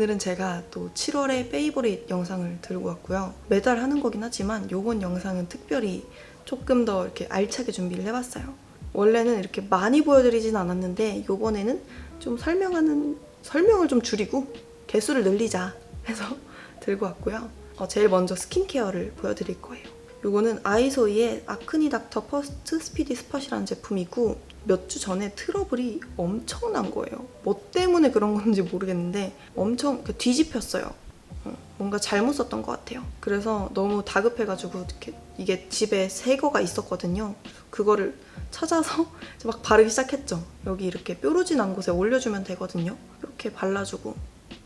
오늘은 제가 또 7월에 페이보릿 영상을 들고 왔고요. 매달 하는 거긴 하지만 요번 영상은 특별히 조금 더 이렇게 알차게 준비를 해봤어요. 원래는 이렇게 많이 보여드리진 않았는데 요번에는 좀 설명하는 설명을 좀 줄이고 개수를 늘리자 해서 들고 왔고요. 어, 제일 먼저 스킨케어를 보여드릴 거예요. 요거는 아이소이의 아크니 닥터 퍼스트 스피디 스팟이라는 제품이고 몇 주 전에 트러블이 엄청난 거예요. 뭐 때문에 그런 건지 모르겠는데 엄청 그 뒤집혔어요. 어, 뭔가 잘못 썼던 것 같아요. 그래서 너무 다급해가지고 이렇게 이게 집에 새 거가 있었거든요. 그거를 찾아서 막 바르기 시작했죠. 여기 이렇게 뾰루지 난 곳에 올려주면 되거든요. 이렇게 발라주고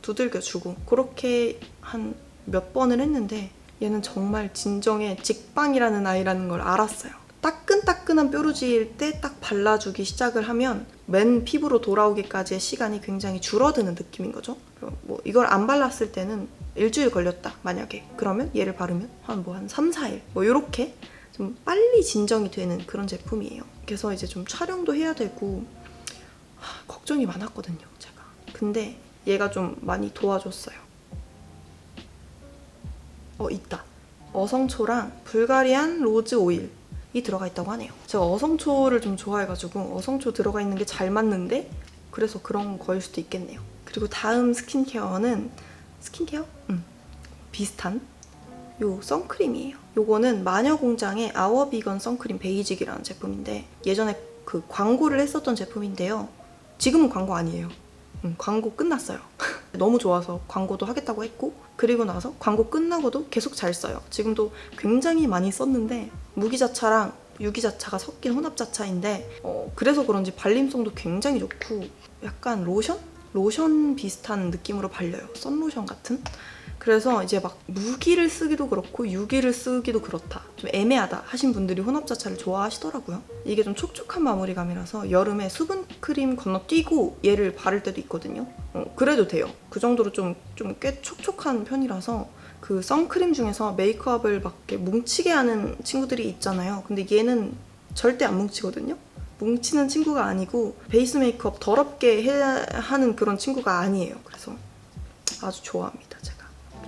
두들겨주고 그렇게 한 몇 번을 했는데 얘는 정말 진정의 직방이라는 아이라는 걸 알았어요. 따끈따끈한 뾰루지일 때 딱 발라주기 시작을 하면 맨 피부로 돌아오기까지의 시간이 굉장히 줄어드는 느낌인 거죠. 뭐 이걸 안 발랐을 때는 일주일 걸렸다 만약에 그러면 얘를 바르면 한뭐 한 3, 4일 뭐 이렇게 좀 빨리 진정이 되는 그런 제품이에요. 그래서 이제 좀 촬영도 해야 되고 하, 걱정이 많았거든요, 제가. 근데 얘가 좀 많이 도와줬어요. 어, 있다. 어성초랑 불가리안 로즈 오일 이 들어가 있다고 하네요. 제가 어성초를 좀 좋아해가지고 어성초 들어가 있는 게 잘 맞는데 그래서 그런 거일 수도 있겠네요. 그리고 다음 스킨케어는 스킨케어? 음, 비슷한 요 선크림이에요. 요거는 마녀공장의 아워비건 선크림 베이직이라는 제품인데 예전에 그 광고를 했었던 제품인데요. 지금은 광고 아니에요. 음, 광고 끝났어요. 너무 좋아서 광고도 하겠다고 했고 그리고 나서 광고 끝나고도 계속 잘 써요. 지금도 굉장히 많이 썼는데 무기자차랑 유기자차가 섞인 혼합자차인데 어, 그래서 그런지 발림성도 굉장히 좋고 약간 로션? 로션 비슷한 느낌으로 발려요. 썬로션 같은? 그래서 이제 막 무기를 쓰기도 그렇고 유기를 쓰기도 그렇다. 좀 애매하다 하신 분들이 혼합자차를 좋아하시더라고요. 이게 좀 촉촉한 마무리감이라서 여름에 수분크림 건너뛰고 얘를 바를 때도 있거든요. 어, 그래도 돼요. 그 정도로 좀 좀 꽤 촉촉한 편이라서 그 선크림 중에서 메이크업을 막 뭉치게 하는 친구들이 있잖아요. 근데 얘는 절대 안 뭉치거든요. 뭉치는 친구가 아니고 베이스 메이크업 더럽게 해야 하는 그런 친구가 아니에요. 그래서 아주 좋아합니다.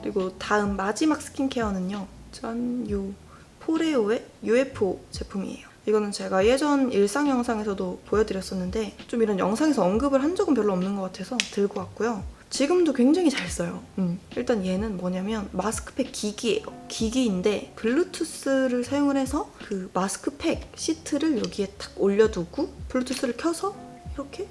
그리고 다음 마지막 스킨케어는요. 짠, 요 포레오의 UFO 제품이에요. 이거는 제가 예전 일상 영상에서도 보여드렸었는데 좀 이런 영상에서 언급을 한 적은 별로 없는 것 같아서 들고 왔고요. 지금도 굉장히 잘 써요. 음. 일단 얘는 뭐냐면 마스크팩 기기예요. 기기인데 블루투스를 사용을 해서 그 마스크팩 시트를 여기에 탁 올려두고 블루투스를 켜서 이렇게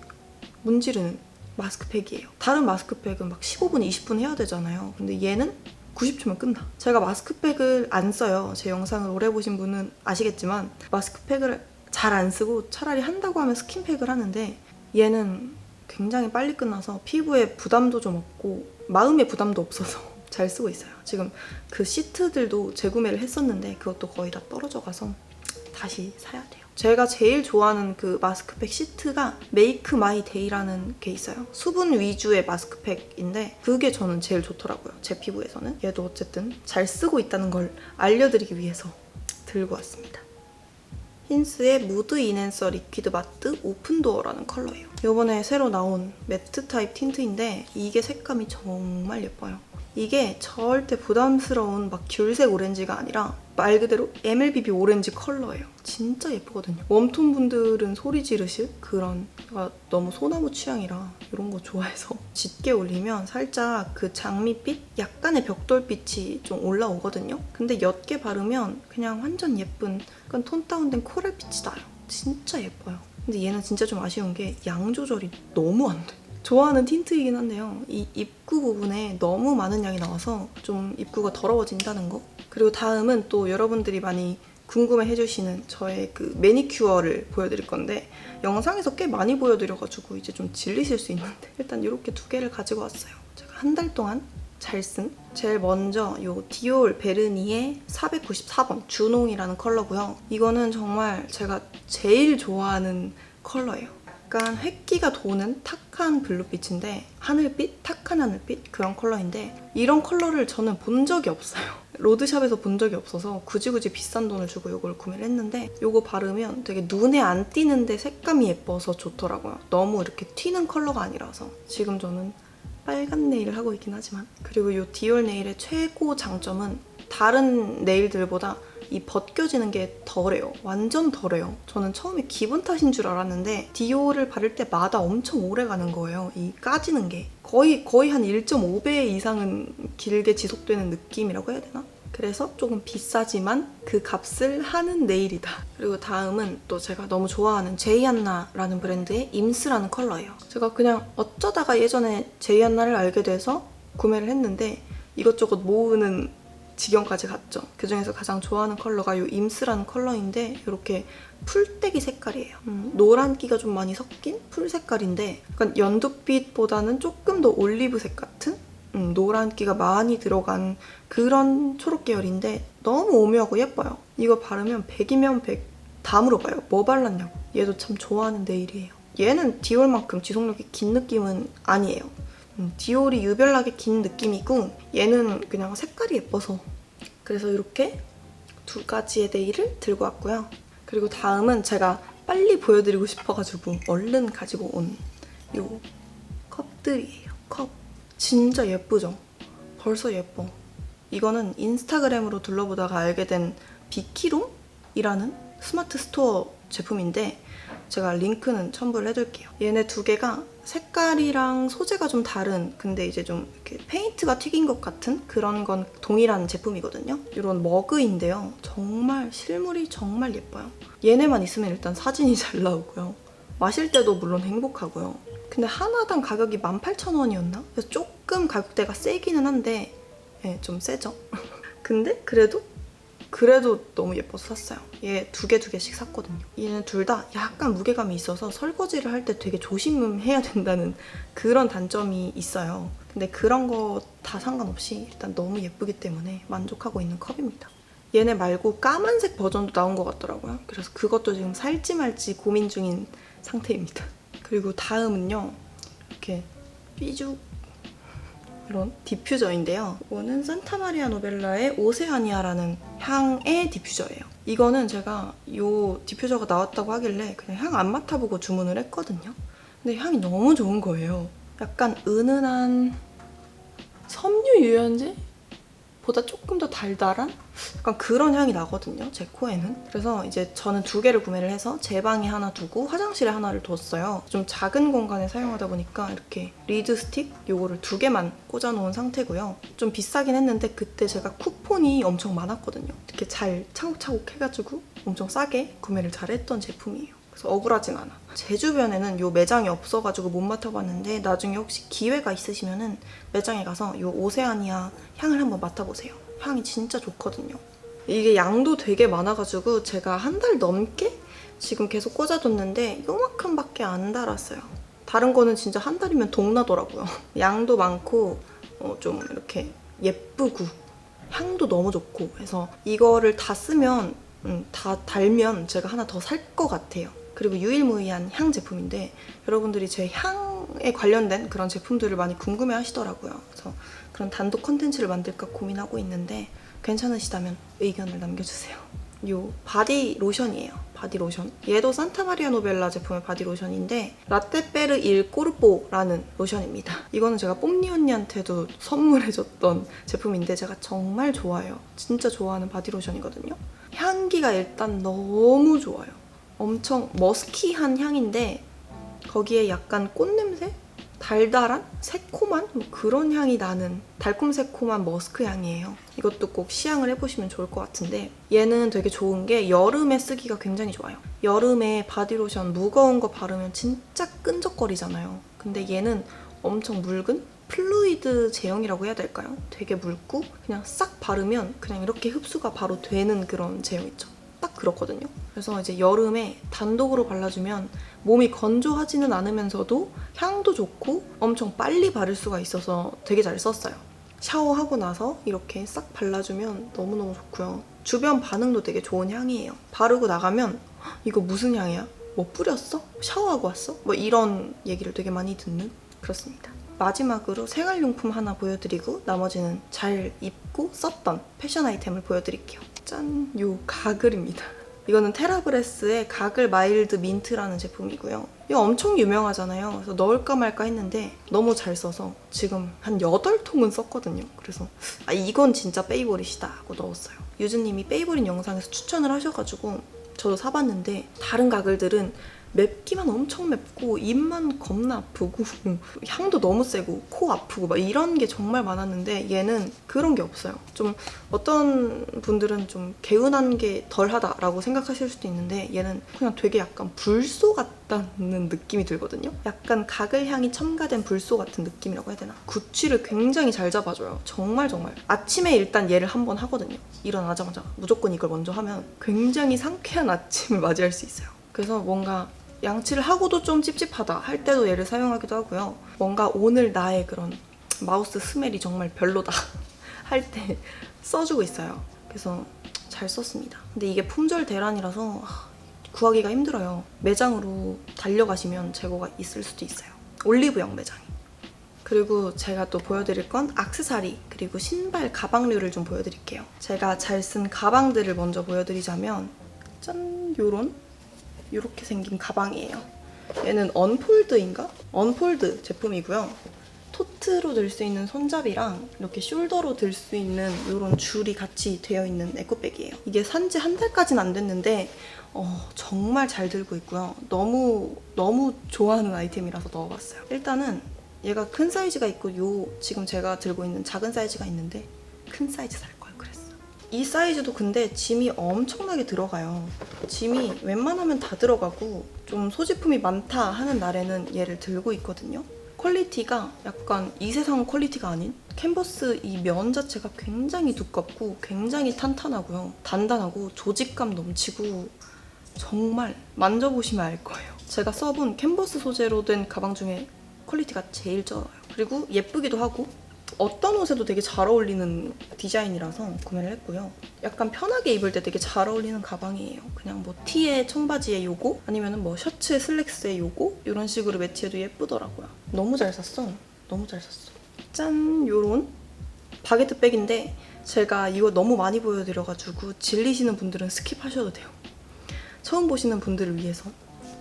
문지르는 마스크팩이에요. 다른 마스크팩은 막 15분, 20분 해야 되잖아요. 근데 얘는 90초면 끝나. 제가 마스크팩을 안 써요. 제 영상을 오래 보신 분은 아시겠지만 마스크팩을 잘 안 쓰고 차라리 한다고 하면 스킨팩을 하는데 얘는 굉장히 빨리 끝나서 피부에 부담도 좀 없고 마음의 부담도 없어서 잘 쓰고 있어요. 지금 그 시트들도 재구매를 했었는데 그것도 거의 다 떨어져 가서 다시 사야 돼요. 제가 제일 좋아하는 그 마스크팩 시트가 메이크 마이 데이라는 게 있어요. 수분 위주의 마스크팩인데 그게 저는 제일 좋더라고요. 제 피부에서는. 얘도 어쨌든 잘 쓰고 있다는 걸 알려드리기 위해서 들고 왔습니다. 힌스의 무드 이넨서 리퀴드 마트 오픈도어라는 컬러예요. 이번에 새로 나온 매트 타입 틴트인데 이게 색감이 정말 예뻐요. 이게 절대 부담스러운 막 귤색 오렌지가 아니라 말 그대로 MLBB 오렌지 컬러예요. 진짜 예쁘거든요. 웜톤 분들은 소리 지르실 그런 제가 너무 소나무 취향이라 이런 거 좋아해서 짙게 올리면 살짝 그 장미빛, 약간의 벽돌빛이 좀 올라오거든요. 근데 옅게 바르면 그냥 완전 예쁜 약간 톤 다운된 코랄빛이 나요. 진짜 예뻐요. 근데 얘는 진짜 좀 아쉬운 게 양 조절이 너무 안 돼. 좋아하는 틴트이긴 한데요. 이 입구 부분에 너무 많은 양이 나와서 좀 입구가 더러워진다는 거. 그리고 다음은 또 여러분들이 많이 궁금해 해주시는 저의 그 매니큐어를 보여드릴 건데 영상에서 꽤 많이 보여드려가지고 이제 좀 질리실 수 있는데 일단 이렇게 두 개를 가지고 왔어요. 제가 한 달 동안 잘 쓴 제일 먼저 요 디올 베르니의 494번 주농이라는 컬러고요. 이거는 정말 제가 제일 좋아하는 컬러예요. 약간 획기가 도는 탁한 블루빛인데 하늘빛? 탁한 하늘빛? 그런 컬러인데 이런 컬러를 저는 본 적이 없어요. 로드샵에서 본 적이 없어서 굳이 굳이 비싼 돈을 주고 이걸 구매를 했는데 이거 바르면 되게 눈에 안 띄는데 색감이 예뻐서 좋더라고요. 너무 이렇게 튀는 컬러가 아니라서 지금 저는 빨간 네일을 하고 있긴 하지만 그리고 이 디올 네일의 최고 장점은 다른 네일들보다 이 벗겨지는 게 덜해요. 완전 덜해요. 저는 처음에 기분 탓인 줄 알았는데 디올을 바를 때마다 엄청 오래 가는 거예요. 이 까지는 게 거의 거의 한 1.5배 이상은 길게 지속되는 느낌이라고 해야 되나? 그래서 조금 비싸지만 그 값을 하는 네일이다. 그리고 다음은 또 제가 너무 좋아하는 제이안나라는 브랜드의 임스라는 컬러예요. 제가 그냥 어쩌다가 예전에 제이안나를 알게 돼서 구매를 했는데 이것저것 모으는 지경까지 갔죠. 그 중에서 가장 좋아하는 컬러가 이 임스라는 컬러인데 이렇게 풀떼기 색깔이에요. 음, 노란기가 좀 많이 섞인 풀 색깔인데 약간 연두빛보다는 조금 더 올리브색 같은 음, 노란기가 많이 들어간 그런 초록 계열인데 너무 오묘하고 예뻐요. 이거 바르면 100이면 100 다 물어봐요. 뭐 발랐냐고. 얘도 참 좋아하는 네일이에요. 얘는 디올만큼 지속력이 긴 느낌은 아니에요. 음, 디올이 유별나게 긴 느낌이고 얘는 그냥 색깔이 예뻐서 그래서 이렇게 두 가지의 네일을 들고 왔고요. 그리고 다음은 제가 빨리 보여드리고 싶어가지고 얼른 가지고 온요 컵들이에요. 컵. 진짜 예쁘죠? 벌써 예뻐. 이거는 인스타그램으로 둘러보다가 알게 된 비키롬이라는 스마트 스토어 제품인데 제가 링크는 첨부를 해둘게요. 얘네 두 개가 색깔이랑 소재가 좀 다른 근데 이제 좀 이렇게 페인트가 튀긴 것 같은 그런 건 동일한 제품이거든요. 이런 머그인데요. 정말 실물이 정말 예뻐요. 얘네만 있으면 일단 사진이 잘 나오고요. 마실 때도 물론 행복하고요. 근데 하나당 가격이 18,000원이었나? 그래서 조금 가격대가 세기는 한데 예, 좀 세죠. 근데 그래도 그래도 너무 예뻐서 샀어요. 얘 두 개 두 개씩 샀거든요. 얘는 둘 다 약간 무게감이 있어서 설거지를 할 때 되게 조심해야 된다는 그런 단점이 있어요. 근데 그런 거 다 상관없이 일단 너무 예쁘기 때문에 만족하고 있는 컵입니다. 얘네 말고 까만색 버전도 나온 것 같더라고요. 그래서 그것도 지금 살지 말지 고민 중인 상태입니다. 그리고 다음은요. 이렇게 삐죽 이런 디퓨저인데요. 이거는 산타마리아 노벨라의 오세아니아라는 향의 디퓨저예요. 이거는 제가 이 디퓨저가 나왔다고 하길래 그냥 향 안 맡아보고 주문을 했거든요. 근데 향이 너무 좋은 거예요. 약간 은은한 섬유 유연제? 보다 조금 더 달달한? 약간 그런 향이 나거든요 제 코에는. 그래서 이제 저는 두 개를 구매를 해서 제 방에 하나 두고 화장실에 하나를 뒀어요. 좀 작은 공간에 사용하다 보니까 이렇게 리드 스틱 요거를 두 개만 꽂아 놓은 상태고요. 좀 비싸긴 했는데 그때 제가 쿠폰이 엄청 많았거든요. 이렇게 잘 차곡차곡 해가지고 엄청 싸게 구매를 잘 했던 제품이에요 그래서 억울하진 않아. 제 주변에는 요 매장이 없어가지고 못 맡아봤는데 나중에 혹시 기회가 있으시면은 매장에 가서 요 오세아니아 향을 한번 맡아보세요. 향이 진짜 좋거든요. 이게 양도 되게 많아가지고 제가 한 달 넘게 지금 계속 꽂아뒀는데 요만큼밖에 안 달았어요. 다른 거는 진짜 한 달이면 동나더라고요. 양도 많고 어, 좀 이렇게 예쁘고 향도 너무 좋고 해서 이거를 다 쓰면 음, 다 달면 제가 하나 더 살 것 같아요. 그리고 유일무이한 향 제품인데 여러분들이 제 향에 관련된 그런 제품들을 많이 궁금해 하시더라고요. 그래서 그런 단독 컨텐츠를 만들까 고민하고 있는데 괜찮으시다면 의견을 남겨주세요. 요 바디 로션이에요. 바디 로션. 얘도 산타마리아 노벨라 제품의 바디 로션인데 라떼페르 일 꼬르뽀라는 로션입니다. 이거는 제가 뽐니 언니한테도 선물해줬던 제품인데 제가 정말 좋아해요. 진짜 좋아하는 바디 로션이거든요. 향기가 일단 너무 좋아요. 엄청 머스키한 향인데 거기에 약간 꽃냄새? 달달한? 새콤한? 뭐 그런 향이 나는 달콤새콤한 머스크 향이에요. 이것도 꼭 시향을 해보시면 좋을 것 같은데 얘는 되게 좋은 게 여름에 쓰기가 굉장히 좋아요. 여름에 바디로션 무거운 거 바르면 진짜 끈적거리잖아요. 근데 얘는 엄청 묽은 플루이드 제형이라고 해야 될까요? 되게 묽고 그냥 싹 바르면 그냥 이렇게 흡수가 바로 되는 그런 제형 있죠. 딱 그렇거든요. 그래서 이제 여름에 단독으로 발라주면 몸이 건조하지는 않으면서도 향도 좋고 엄청 빨리 바를 수가 있어서 되게 잘 썼어요. 샤워하고 나서 이렇게 싹 발라주면 너무너무 좋고요. 주변 반응도 되게 좋은 향이에요. 바르고 나가면 "헉, 이거 무슨 향이야? 뭐 뿌렸어? 샤워하고 왔어? 뭐 이런 얘기를 되게 많이 듣는 그렇습니다. 마지막으로 생활용품 하나 보여드리고 나머지는 잘 입고 썼던 패션 아이템을 보여드릴게요. 짠! 요 가글입니다. 이거는 테라브레스의 가글 마일드 민트라는 제품이고요. 이거 엄청 유명하잖아요. 그래서 넣을까 말까 했는데 너무 잘 써서 지금 한 8통은 썼거든요. 그래서 아 이건 진짜 페이보릿이다 하고 넣었어요. 유즈님이 페이보릿 영상에서 추천을 하셔가지고 저도 사봤는데 다른 가글들은 맵기만 엄청 맵고 입만 겁나 아프고 향도 너무 세고 코 아프고 막 이런 게 정말 많았는데 얘는 그런 게 없어요. 좀 어떤 분들은 좀 개운한 게 덜하다라고 생각하실 수도 있는데 얘는 그냥 되게 약간 불소 같다는 느낌이 들거든요. 약간 가글 향이 첨가된 불소 같은 느낌이라고 해야 되나? 구취를 굉장히 잘 잡아줘요. 정말 정말. 아침에 일단 얘를 한 번 하거든요. 일어나자마자 무조건 이걸 먼저 하면 굉장히 상쾌한 아침을 맞이할 수 있어요. 그래서 뭔가 양치를 하고도 좀 찝찝하다 할 때도 얘를 사용하기도 하고요. 뭔가 오늘 나의 그런 마우스 스멜이 정말 별로다 할 때 써주고 있어요. 그래서 잘 썼습니다. 근데 이게 품절 대란이라서 아, 구하기가 힘들어요. 매장으로 달려가시면 재고가 있을 수도 있어요. 올리브영 매장이. 그리고 제가 또 보여드릴 건 악세사리 그리고 신발 가방류를 좀 보여드릴게요. 제가 잘 쓴 가방들을 먼저 보여드리자면 짠 요런 이렇게 생긴 가방이에요. 얘는 언폴드인가? 언폴드 제품이고요. 토트로 들 수 있는 손잡이랑 이렇게 숄더로 들 수 있는 이런 줄이 같이 되어 있는 에코백이에요. 이게 산지 한 달까지는 안 됐는데 어, 정말 잘 들고 있고요. 너무 너무 좋아하는 아이템이라서 넣어봤어요. 일단은 얘가 큰 사이즈가 있고 요 지금 제가 들고 있는 작은 사이즈가 있는데 큰 사이즈 살. 이 사이즈도 근데 짐이 엄청나게 들어가요. 짐이 웬만하면 다 들어가고 좀 소지품이 많다 하는 날에는 얘를 들고 있거든요. 퀄리티가 약간 이 세상 퀄리티가 아닌 캔버스 이 면 자체가 굉장히 두껍고 굉장히 탄탄하고요. 단단하고 조직감 넘치고 정말 만져보시면 알 거예요. 제가 써본 캔버스 소재로 된 가방 중에 퀄리티가 제일 좋아요. 그리고 예쁘기도 하고 어떤 옷에도 되게 잘 어울리는 디자인이라서 구매를 했고요. 약간 편하게 입을 때 되게 잘 어울리는 가방이에요. 그냥 뭐 티에 청바지에 요거 아니면 뭐 셔츠에 슬랙스에 요거 이런 식으로 매치해도 예쁘더라고요. 너무 잘 샀어. 너무 잘 샀어. 짠 요런 바게트 백인데 제가 이거 너무 많이 보여드려가지고 질리시는 분들은 스킵하셔도 돼요. 처음 보시는 분들을 위해서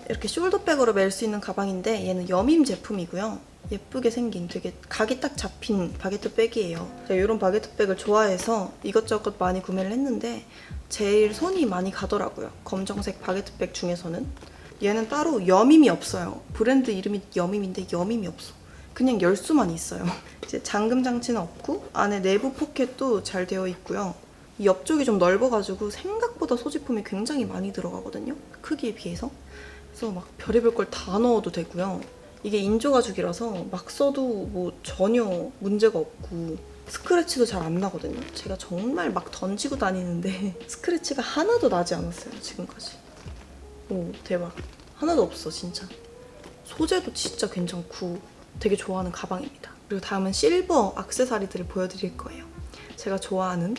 이렇게 숄더백으로 멜 수 있는 가방인데 얘는 여밈 제품이고요. 예쁘게 생긴 되게 각이 딱 잡힌 바게트 백이에요. 제가 이런 바게트 백을 좋아해서 이것저것 많이 구매를 했는데 제일 손이 많이 가더라고요. 검정색 바게트 백 중에서는 얘는 따로 여밈이 없어요. 브랜드 이름이 여밈인데 여밈이 없어. 그냥 열 수만 있어요. 이제 잠금 장치는 없고 안에 내부 포켓도 잘 되어 있고요. 이 옆쪽이 좀 넓어가지고 생각보다 소지품이 굉장히 많이 들어가거든요. 크기에 비해서. 그래서 막 별의별 걸 다 넣어도 되고요. 이게 인조 가죽이라서 막 써도 뭐 전혀 문제가 없고 스크래치도 잘 안 나거든요. 제가 정말 막 던지고 다니는데 스크래치가 하나도 나지 않았어요. 지금까지. 오 대박. 하나도 없어 진짜. 소재도 진짜 괜찮고 되게 좋아하는 가방입니다. 그리고 다음은 실버 악세사리들을 보여드릴 거예요. 제가 좋아하는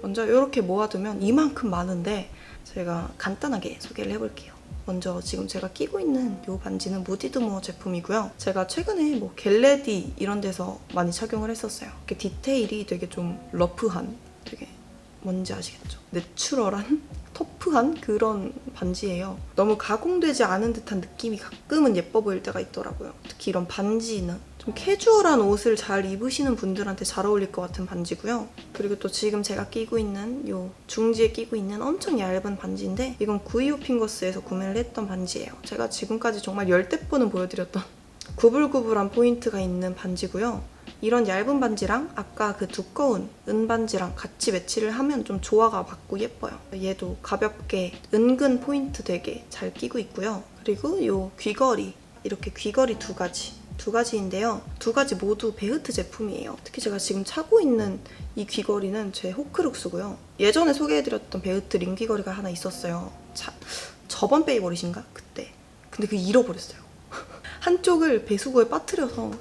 먼저 이렇게 모아두면 이만큼 많은데 제가 간단하게 소개를 해볼게요. 먼저 지금 제가 끼고 있는 이 반지는 무디드모 제품이고요. 제가 최근에 뭐 겟레디 이런 데서 많이 착용을 했었어요. 이렇게 디테일이 되게 좀 러프한, 되게 뭔지 아시겠죠? 내추럴한, 터프한 그런 반지예요. 너무 가공되지 않은 듯한 느낌이 가끔은 예뻐 보일 때가 있더라고요. 특히 이런 반지는 좀 캐주얼한 옷을 잘 입으시는 분들한테 잘 어울릴 것 같은 반지고요. 그리고 또 지금 제가 끼고 있는 요 중지에 끼고 있는 엄청 얇은 반지인데 이건 구이오 핑거스에서 구매를 했던 반지예요. 제가 지금까지 정말 열대 번은 보여드렸던 구불구불한 포인트가 있는 반지고요. 이런 얇은 반지랑 아까 그 두꺼운 은 반지랑 같이 매치를 하면 좀 조화가 맞고 예뻐요. 얘도 가볍게 은근 포인트 되게 잘 끼고 있고요. 그리고 요 귀걸이 이렇게 귀걸이 두 가지 두 가지인데요. 두 가지 모두 베흐트 제품이에요. 특히 제가 지금 차고 있는 이 귀걸이는 제 호크룩스고요. 예전에 소개해드렸던 베흐트 링 귀걸이가 하나 있었어요. 자, 저번 베이버릿인가? 그때. 근데 그 잃어버렸어요. 한쪽을 배수구에 빠뜨려서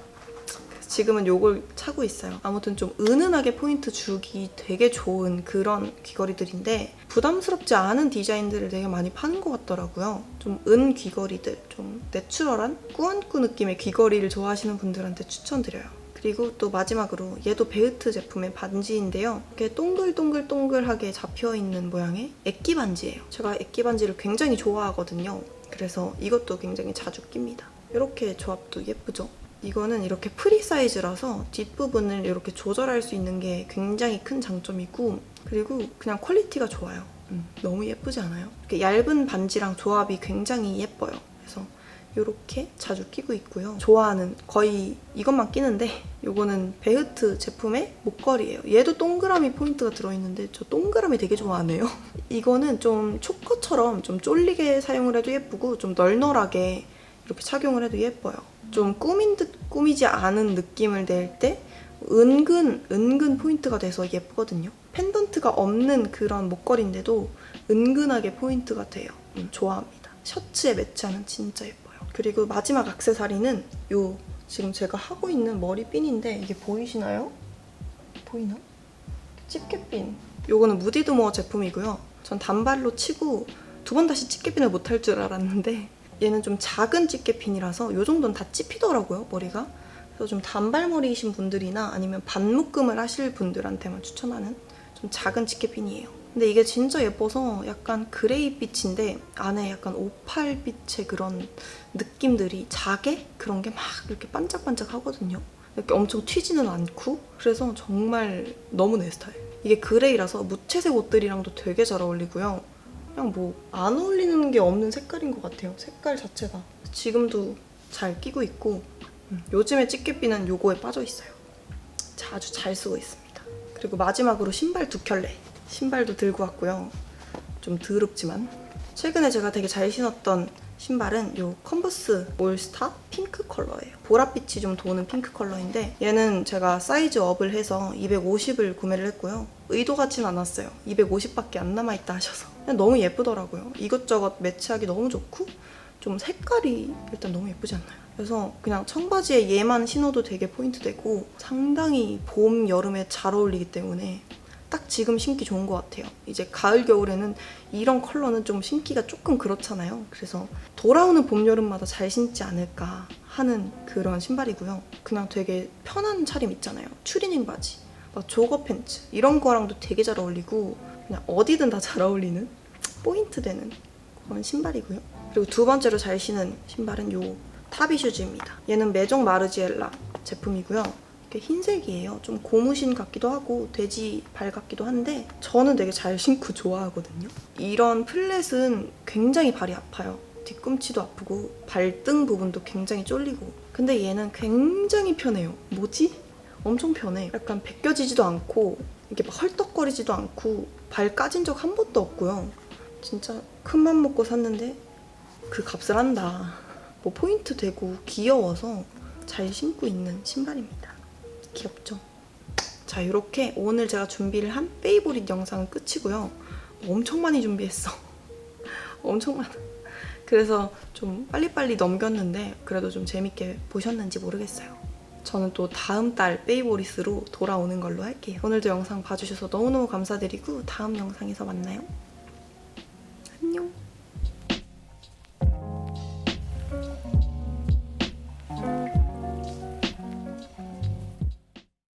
지금은 요걸 차고 있어요. 아무튼 좀 은은하게 포인트 주기 되게 좋은 그런 귀걸이들인데 부담스럽지 않은 디자인들을 되게 많이 파는 것 같더라고요. 좀 은 귀걸이들, 좀 내추럴한 꾸안꾸 느낌의 귀걸이를 좋아하시는 분들한테 추천드려요. 그리고 또 마지막으로 얘도 베우트 제품의 반지인데요. 이렇게 동글동글동글하게 잡혀있는 모양의 액기 반지예요. 제가 액기 반지를 굉장히 좋아하거든요. 그래서 이것도 굉장히 자주 낍니다. 이렇게 조합도 예쁘죠? 이거는 이렇게 프리 사이즈라서 뒷부분을 이렇게 조절할 수 있는 게 굉장히 큰 장점이고 그리고 그냥 퀄리티가 좋아요. 음, 너무 예쁘지 않아요? 이렇게 얇은 반지랑 조합이 굉장히 예뻐요. 그래서 이렇게 자주 끼고 있고요. 좋아하는 거의 이것만 끼는데 이거는 베흐트 제품의 목걸이에요. 얘도 동그라미 포인트가 들어있는데 저 동그라미 되게 좋아하네요. 이거는 좀 초커처럼 좀 쫄리게 사용을 해도 예쁘고 좀 널널하게 이렇게 착용을 해도 예뻐요. 좀 꾸민 듯 꾸미지 않은 느낌을 낼 때 은근 은근 포인트가 돼서 예쁘거든요. 펜던트가 없는 그런 목걸이인데도 은근하게 포인트가 돼요. 음, 좋아합니다. 셔츠에 매치하면 진짜 예뻐요. 그리고 마지막 액세서리는 요 지금 제가 하고 있는 머리핀인데 이게 보이시나요? 보이나? 집게핀. 요거는 무디드모어 제품이고요. 전 단발로 치고 두 번 다시 집게핀을 못할 줄 알았는데 얘는 좀 작은 집게핀이라서 요 정도는 다 찝히더라고요 머리가. 그래서 좀 단발머리이신 분들이나 아니면 반묶음을 하실 분들한테만 추천하는 좀 작은 집게핀이에요. 근데 이게 진짜 예뻐서 약간 그레이빛인데 안에 약간 오팔빛의 그런 느낌들이 자개 그런 게 막 이렇게 반짝반짝 하거든요. 이렇게 엄청 튀지는 않고 그래서 정말 너무 내 스타일. 이게 그레이라서 무채색 옷들이랑도 되게 잘 어울리고요. 그냥 뭐 안 어울리는 게 없는 색깔인 것 같아요. 색깔 자체가 지금도 잘 끼고 있고 음, 요즘에 찌개비는 요거에 빠져 있어요. 자주 잘 쓰고 있습니다. 그리고 마지막으로 신발 두 켤레. 신발도 들고 왔고요. 좀 더럽지만 최근에 제가 되게 잘 신었던 신발은 요 컨버스 올스타 핑크 컬러예요. 보랏빛이 좀 도는 핑크 컬러인데 얘는 제가 사이즈 업을 해서 250을 구매를 했고요. 의도 같진 않았어요. 250밖에 안 남아있다 하셔서. 그냥 너무 예쁘더라고요. 이것저것 매치하기 너무 좋고 좀 색깔이 일단 너무 예쁘지 않나요? 그래서 그냥 청바지에 얘만 신어도 되게 포인트 되고 상당히 봄, 여름에 잘 어울리기 때문에 딱 지금 신기 좋은 것 같아요. 이제 가을, 겨울에는 이런 컬러는 좀 신기가 조금 그렇잖아요. 그래서 돌아오는 봄, 여름마다 잘 신지 않을까 하는 그런 신발이고요. 그냥 되게 편한 차림 있잖아요. 추리닝 바지, 막 조거 팬츠 이런 거랑도 되게 잘 어울리고 그냥 어디든 다 잘 어울리는 포인트 되는 그런 신발이고요. 그리고 두 번째로 잘 신은 신발은 요 타비 슈즈입니다. 얘는 메종 마르지엘라 제품이고요. 이렇게 흰색이에요. 좀 고무신 같기도 하고 돼지 발 같기도 한데 저는 되게 잘 신고 좋아하거든요. 이런 플랫은 굉장히 발이 아파요. 뒤꿈치도 아프고 발등 부분도 굉장히 쫄리고 근데 얘는 굉장히 편해요. 뭐지? 엄청 편해. 약간 벗겨지지도 않고 이게 막 헐떡거리지도 않고 발 까진 적 한 번도 없고요. 진짜 큰 맘 먹고 샀는데 그 값을 한다. 뭐 포인트 되고 귀여워서 잘 신고 있는 신발입니다. 귀엽죠? 자, 이렇게 오늘 제가 준비를 한 페이보릿 영상은 끝이고요. 엄청 많이 준비했어. 엄청 많아. 그래서 좀 빨리빨리 넘겼는데 그래도 좀 재밌게 보셨는지 모르겠어요. 저는 또 다음 달 페이보릿으로 돌아오는 걸로 할게요. 오늘도 영상 봐주셔서 너무너무 감사드리고 다음 영상에서 만나요. 안녕.